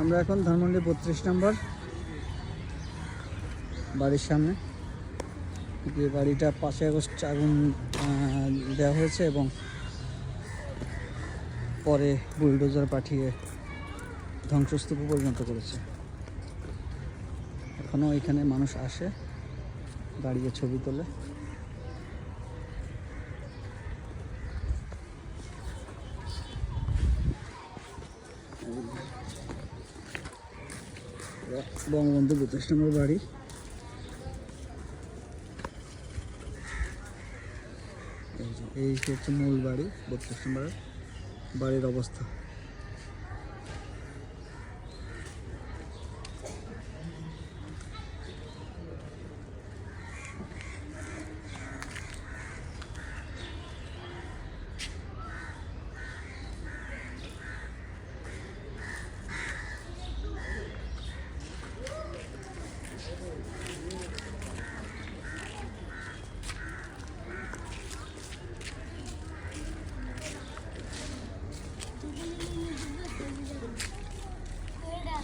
আমরা এখন ধানমন্ডি বত্রিশ নম্বর বাড়ির সামনে। যে বাড়িটা পাঁচই আগস্ট আগুন দেওয়া হয়েছে এবং পরে বুলডোজার পাঠিয়ে ধ্বংসস্তূপ পরিণত করেছে। এখনও এখানে মানুষ আসে, দাঁড়িয়ে ছবি তোলে। বঙ্গবন্ধু বত্রিশ নম্বর বাড়ি। এই হচ্ছে মূল বাড়ি বত্রিশ নম্বর বাড়ির অবস্থা।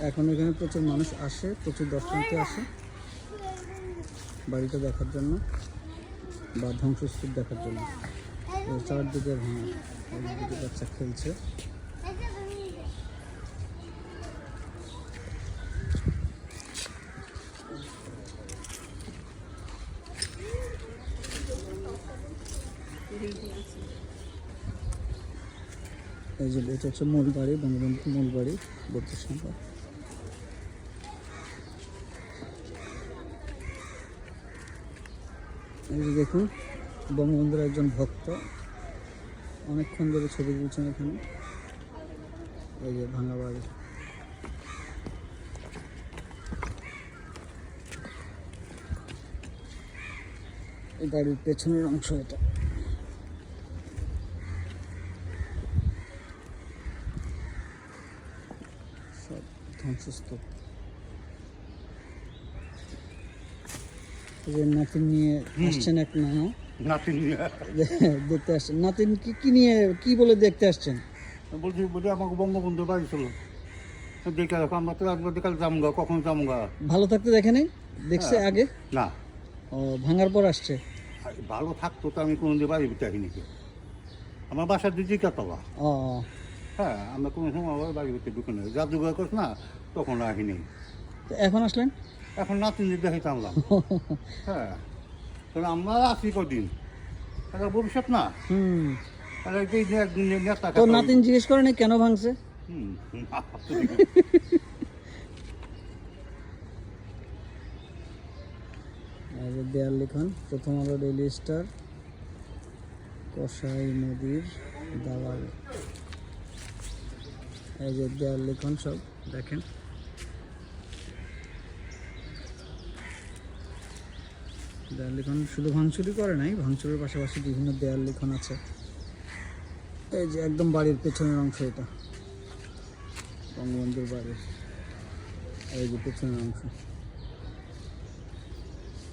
এখন এখানে প্রচুর মানুষ আসে, প্রচুর দর্শনার্থী আসে বাড়িটা দেখার জন্য বা ধ্বংসস্তূপ দেখার জন্য। চারদিকে ভাঙা বাচ্চা খেলছে। এই যে এটা হচ্ছে মূল বাড়ি বঙ্গবন্ধু মূল বাড়ি বত্রিশ নম্বর এই দেখুন, বঙ্গবন্ধুর একজন ভক্ত। অনেকক্ষণ ধরে ছবি তুলছেন এখানে। এই যে ভাঙা বাড়ি। এই বাড়ির পেছনের অংশ এটা। সব ধ্বংসস্তূপ। যে নাতিন নিয়ে আসছেন এক নানা। নাতিন দেখতে আসছেন। নাতিন কি কি নিয়ে কি বলে দেখতে আসছেন? বলছি বলি আমাকে বঙ্গবন্ধু বাড়ি ছিল দেখে রাখো আমরা তো একবার দেখাল জামগা কখন জামগা ভালো থাকতে দেখে নেই? দেখছে হ্যাঁ। আগে? না। ও ভাঙার পর আসছে? ভালো থাকতো তো আমি কোনোদিন বাড়ি দেখিনি আমার বাসার দিদি কাতলা ও। হ্যাঁ আমরা কোনো সময় আবার বাড়ি ভিতরে ঢুকে নেই। জাদুঘর করছ না তখন আসিনি। তো এখন আসলেন? এখন নাতিন দেখাইতে আনলাম হ্যাঁ। তাহলে আমরা আছি কদিন? তাহলে ভবিষ্যৎ না? তো নাতিন জিজ্ঞেস করেনি কেন ভাঙছে? দেয়াল লিখন প্রথম আলো ডেইলি স্টার কষাই নদীর দালাল। এই যে দেয়াল লিখন সব দেখেন। দেয়াল লিখন শুধু ভাঙচুরই করে নাই, ভাঙচুরের পাশাপাশি বিভিন্ন দেয়াল লিখন আছে। এই যে একদম বাড়ির পেছনের অংশ এটা। বঙ্গবন্ধুর বাড়ির এই যে পেছনের অংশ।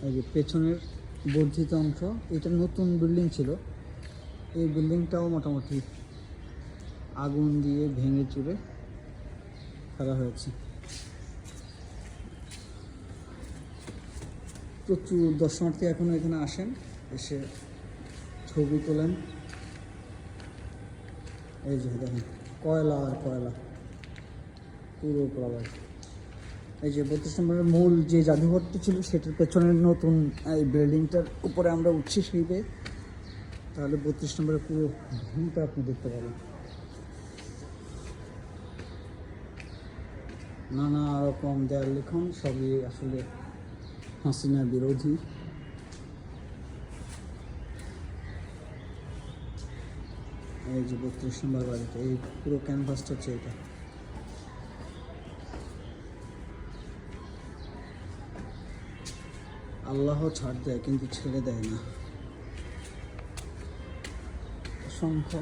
এই যে পেছনের বর্ধিত অংশ, এটা নতুন বিল্ডিং ছিল। এই বিল্ডিংটাও মোটামুটি আগুন দিয়ে ভেঙে চুরে ফেলা হয়েছে। প্রচুর দর্শনার্থী এখনও এখানে আসেন। এসে ছবি তোলেন। এই যে দেখেন, কয়লা আর কয়লা। পুরো প্রলয় এই যে বত্রিশ নম্বরের মূল যে জাদুঘরটি ছিল, সেটার পেছনের নতুন এই বিল্ডিংটার উপরে আমরা উঠছি সিঁড়ি তাহলে বত্রিশ নম্বরের পুরো ভিউটা আপনি দেখতে পাবেন। নানা রকম দেয়াল লিখন সবই আসলে হাসিনা বিরোধী। এই যে বত্রিশ নম্বর বাড়িটা এই পুরো ক্যানভাসটা হচ্ছে এটা। আল্লাহ ছাড় দেয় কিন্তু ছেড়ে দেয় না। অসংখ্য।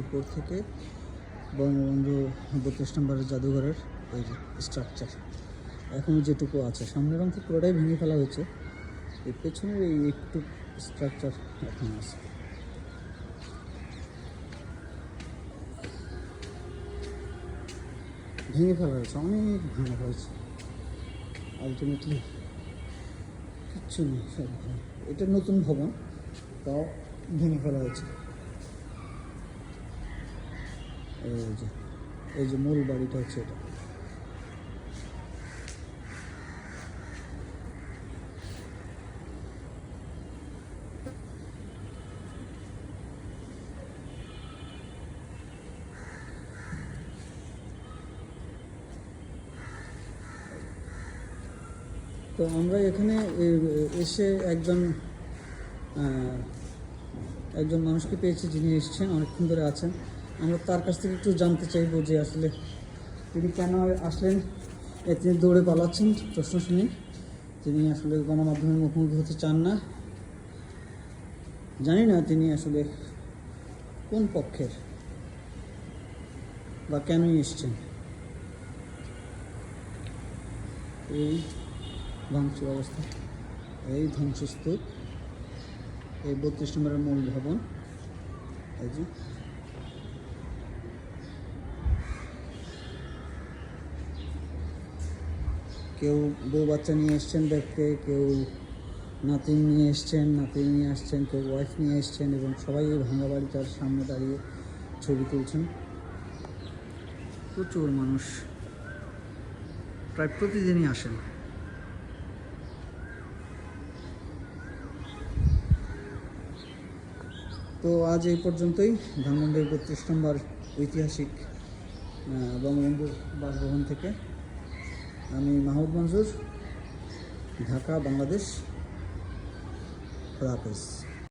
উপর থেকে বঙ্গবন্ধু বত্রিশ নম্বরের জাদুঘরের যে স্ট্রাকচার এখনও যেটুকু আছে। সামনের অংশ পুরোটাই ভেঙে ফেলা হয়েছে। এর পেছনের এই একটু স্ট্রাকচার এখন আছে। ভেঙে ফেলা হয়েছে। অনেক ভেঙে হয়েছে। আলটিমেটলি কিচ্ছু নেই সব এটা নতুন ভবন, তাও ভেঙে ফেলা হয়েছে। এই যে এই যে মূল বাড়িটা হচ্ছে এটা। তো আমরা এখানে এসে একজন একজন মানুষকে পেয়েছি যিনি এসছেন, অনেকক্ষণ ধরে আছেন। আমরা তার কাছ থেকে একটু জানতে চাইব যে আসলে তিনি কেন আসলেন তিনি দৌড়ে পালাচ্ছেন, প্রশ্ন শুনি। তিনি আসলে গণমাধ্যমের মুখোমুখি হতে চান না। জানি না তিনি আসলে কোন পক্ষের বা কেনই এসছেন। এই ভাঙচুর অবস্থা। এই ধ্বংসস্তূপ, এই বত্রিশ নম্বরের মূল ভবন। এই যে। কেউ বউ বাচ্চা নিয়ে এসছেন দেখতে, কেউ নাতিন নিয়ে এসছেন, নাতিন নিয়ে আসছেন, কেউ ওয়াইফ নিয়ে এসছেন এবং সবাই এই ভাঙা বাড়িটার সামনে দাঁড়িয়ে ছবি তুলছেন। প্রচুর মানুষ। প্রায় প্রতিদিনই আসেন। তো আজ এই পর্যন্তই। ধানমন্ডির বত্রিশ নম্বর ঐতিহাসিক বঙ্গবন্ধু বাসভবন থেকে। আমি মাহমুদ মঞ্জুর ঢাকা, বাংলাদেশ। খোদা হাফেজ।